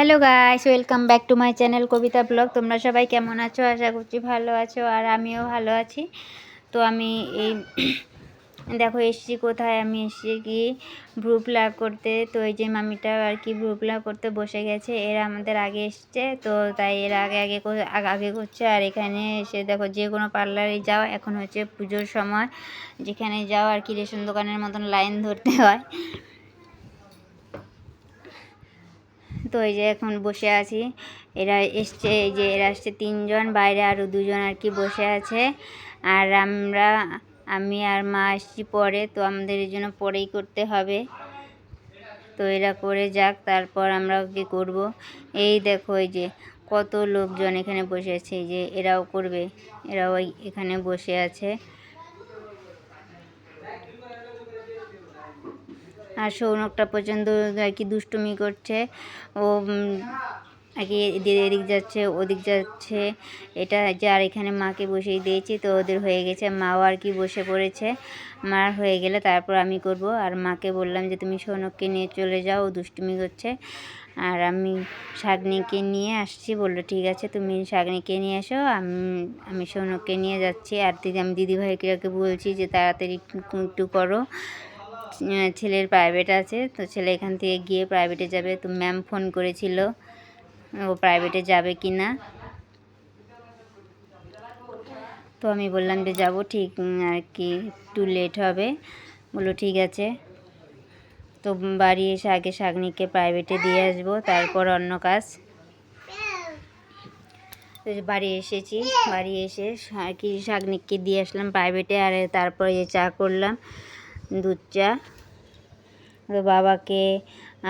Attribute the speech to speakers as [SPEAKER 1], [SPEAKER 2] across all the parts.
[SPEAKER 1] Hello guys welcome back to my channel Kabita blog তোমরা সবাই কেমন আছো? আশা করছি ভালো আছো, আর আমিও ভালো আছি। তো আমি এই দেখো, এসছি কোথায়? আমি এসছি কি ভ্রু প্লাগ করতে। তো এই যে মামিটা আর কি ভ্রু প্লাগ করতে বসে গেছে। এরা আমাদের আগে এসছে, তো তাই এরা আগে আগে আগে আগে করছে। আর এখানে এসে দেখো, যে কোনো পার্লারে যাও। এখন হচ্ছে পুজোর সময়। যেখানে যাও আর কি রেশন দোকানের মতন লাইন ধরতে হয়। তো এই যে এখন বসে আছি। এরা এসছে, এই যে এরা আসছে তিনজন, বাইরে আরও দুজন আর কি বসে আছে। আর আমরা, আমি আর মা আসছি পরে, তো আমাদের এই জন্য পরেই করতে হবে। তো এরা করে যাক, তারপর আমরা কি করব। এই দেখো এই যে কত লোকজন এখানে বসে আছে, এই যে এরাও করবে, এরাও এখানে বসে আছে। আর সৌনকটা পর্যন্ত আর কি দুষ্টুমি করছে। ও আর কি এদিক যাচ্ছে, ওদিক যাচ্ছে। এটা যে আর এখানে মাকে বসিয়ে দিয়েছি, তো ওদের হয়ে গেছে। মাও আর কি বসে পড়েছে। মার হয়ে গেলে তারপর আমি করব। আর মাকে বললাম যে, তুমি সৌনককে নিয়ে চলে যাও দুষ্টুমি করছে। আর আমি শাগনিকে নিয়ে আসছি। বলল, ঠিক আছে, তুমি শাগনিকে নিয়ে এসো। আমি আমি সৌনককে নিয়ে যাচ্ছি। আর দিদি, আমি দিদিভাইকে বলছি যে, তাড়াতাড়ি একটু করো। ছেলের প্রাইভেট আছে, তো ছেলে এখান থেকে গিয়ে প্রাইভেটে যাবে। তো ম্যাম ফোন করেছিল, ও প্রাইভেটে যাবে কি না তো আমি বললাম যে যাব, ঠিক আর কি, একটু লেট হবে। বলল, ঠিক আছে। তো বাড়ি এসে আগে শাগনিকে প্রাইভেটে দিয়ে আসব, তারপর অন্য কাজ। তো বাড়ি এসেছি, বাড়ি এসে কি শাগনিককে দিয়ে আসলাম প্রাইভেটে আর তারপরে যে চা করলাম। দুধ চা তো বাবাকে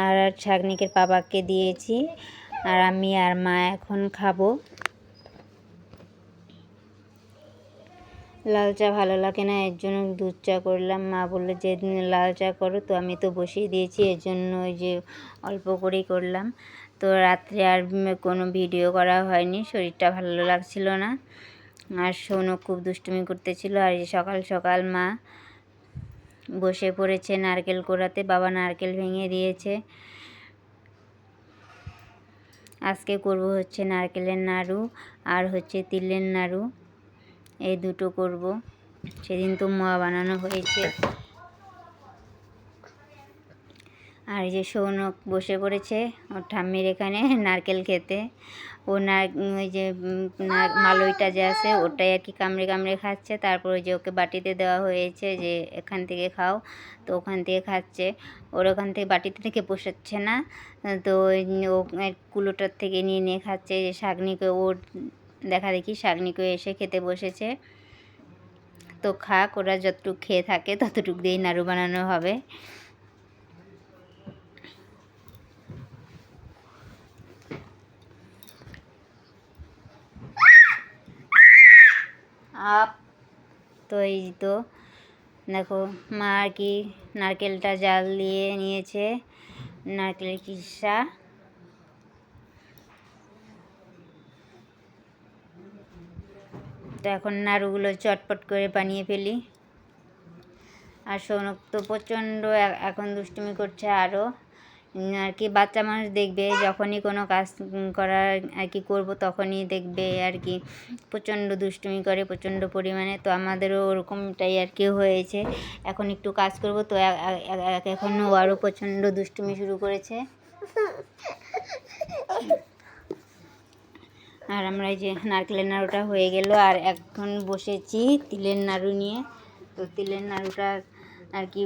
[SPEAKER 1] আর ছাগনিকের বাবাকে দিয়েছি। আর আমি আর মা এখন খাব। লাল চা ভালো লাগে না, এর জন্য দুধ চা করলাম। মা বলল যে লাল চা করো, তো আমি তো বসিয়ে দিয়েছি, এর জন্য ওই যে অল্প করেই করলাম। তো রাত্রে আর কোনো ভিডিও করা হয়নি, শরীরটা ভালো লাগছিল না। আর সৌনক খুব দুষ্টুমি করতেছিল। আর সকাল সকাল মা বসে পড়েছে নারকেল কোড়াতে, বাবা নারকেল ভেঙে দিয়েছে। আজকে করব হচ্ছে নারকেলের নাড়ু আর হচ্ছে তিলের নাড়ু। এই দুটো করব। সেদিন তো মোয়া বানানো হয়েছে। আর এই যে সৌনক বসে পড়েছে, ওর ঠাম্মির এখানে নারকেল খেতে। ও নার, ওই যে মালইটা যে আছে, ওটাই আর কি কামড়ে কামড়ে খাচ্ছে। তারপর ওই যে ওকে বাটিতে দেওয়া হয়েছে যে, এখান থেকে খাও। তো ওখান থেকে খাচ্ছে। ওর ওখান থেকে বাটিতে থেকে পোষাচ্ছে না। তো ও কুলোটার থেকে নিয়ে নিয়ে খাচ্ছে। যে শাগনিকে ওর, দেখা দেখি শাগনিকে এসে খেতে বসেছে। তো খাক, ওরা যতটুকু খেয়ে থাকে, ততটুকু দিয়েই নাড়ু বানানো হবে। আপ। তো এই তো, দেখো, মা আর কি নারকেলটা জাল দিয়ে নিয়েছে, নারকেলের কিসা। তো এখন নাড়ুগুলো চটপট করে বানিয়ে ফেলি। আর সৌনক তো প্রচণ্ড এখন দুষ্টুমি করছে আরও। আর কি বাচ্চা মানুষ দেখবে, যখনই কোনো কাজ করার আর কি করব তখনই দেখবে আর কি। প্রচণ্ড দুষ্টুমি করে, প্রচণ্ড পরিমাণে। তো আমাদেরও ওরকমটাই আর কি হয়েছে। এখন একটু কাজ করব, তো এখন আরও প্রচণ্ড দুষ্টুমি শুরু করেছে। আর আমরা এই যে নারকেলের নাড়ুটা হয়ে গেল, আর এখন বসেছি তিলের নাড়ু নিয়ে। তো তিলের নাড়ুটা আর কি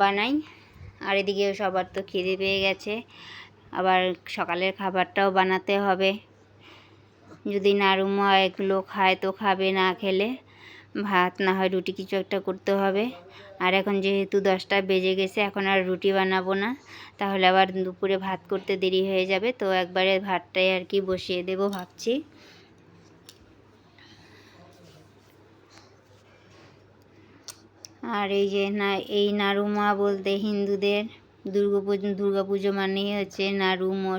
[SPEAKER 1] বানাই। আর এদিকে সবার তো খিদে পেয়ে গেছে। আবার সকালের খাবারটাও বানাতে হবে। যদি নাড়ুমা এগুলো খায় তো খাবে না খেলে। ভাত না হয় রুটি কিছু একটা করতে হবে। আর এখন যেহেতু দশটা বেজে গেছে, এখন আর রুটি বানাবো না। তাহলে আবার দুপুরে ভাত করতে দেরি হয়ে যাবে। তো একবারে ভাতটাই আর কি বসিয়ে দেবো ভাবছি। আর এই যে না, এই নাড়ুমা বলতে হিন্দুদের দুর্গা পুজো দুর্গা পুজো মানেই হচ্ছে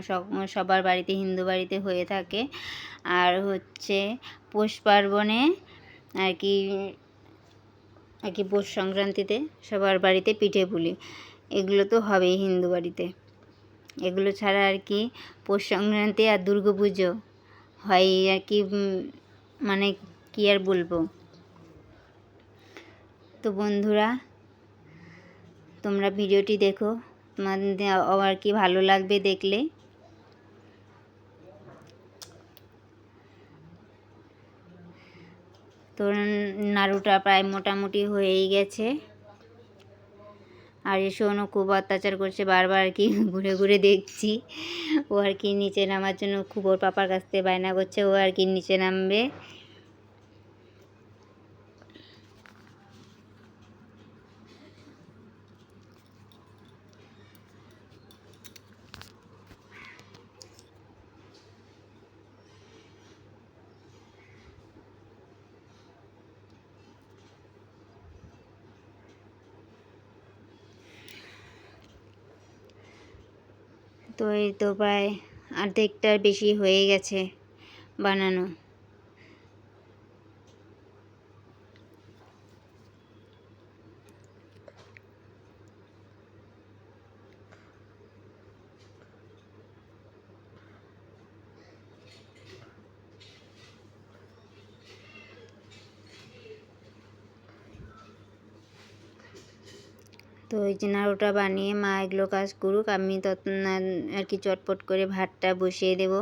[SPEAKER 1] সব- সবার বাড়িতে, হিন্দু বাড়িতে হয়ে থাকে। আর হচ্ছে পৌষ পার্বণে আর কি আর কি পৌষ সংক্রান্তিতে সবার বাড়িতে পিঠে পুলি। এগুলো তো হবেই হিন্দু বাড়িতে। এগুলো ছাড়া আর কি পৌষ সংক্রান্তি আর দুর্গা পুজো হয় আর কি মানে কি আর বলব? তো বন্ধুরা, তোমরা ভিডিওটি দেখো। তোমাদের আবার কি ভালো লাগবে দেখলে? তো নাড়ুটা প্রায় মোটামুটি হয়েই গেছে। আর এসে অন্য খুব অত্যাচার করছে, বারবার আর কি ঘুরে ঘুরে দেখছি। ও আর কি নিচে নামার জন্য খুব, ওর পাপার কাছ থেকে বায়না করছে, ও আর কি নিচে নামবে। তো এই তো প্রায় অর্ধেকটার বেশি হয়ে গেছে বানানো। তো ওই যে নাড়ুটা বানিয়ে মা এগুলো কাজ করুক, আমি তত আর কি চটপট করে ভাতটা বসিয়ে দেব।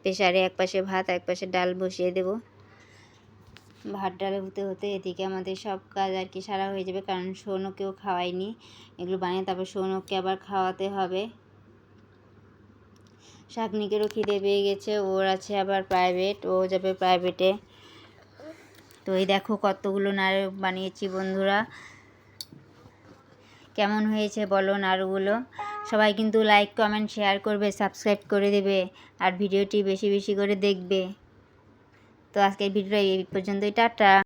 [SPEAKER 1] প্রেশারে এক পাশে ভাত এক পাশে ডাল বসিয়ে দেব। ভাত ডাল হতে হতে এদিকে আমাদের সব কাজ আর কি সারা হয়ে যাবে, কারণ সৌনকেও খাওয়াইনি। এগুলো বানিয়ে তারপর সৌনককে আবার খাওয়াতে হবে। শাকনিকেরও খিদে পেয়ে গেছে, ওর আছে আবার প্রাইভেট ও যাবে প্রাইভেটে তো এই দেখো কতগুলো নাড়ু বানিয়েছি বন্ধুরা। কেমন হয়েছে বলো নাড়ুগুলো? সবাই কিন্তু লাইক কমেন্ট শেয়ার করবে সাবস্ক্রাইব করে দেবে আর ভিডিওটি বেশি বেশি করে দেখবে। তো আজকের ভিডিওটা এই পর্যন্তই, টাটা।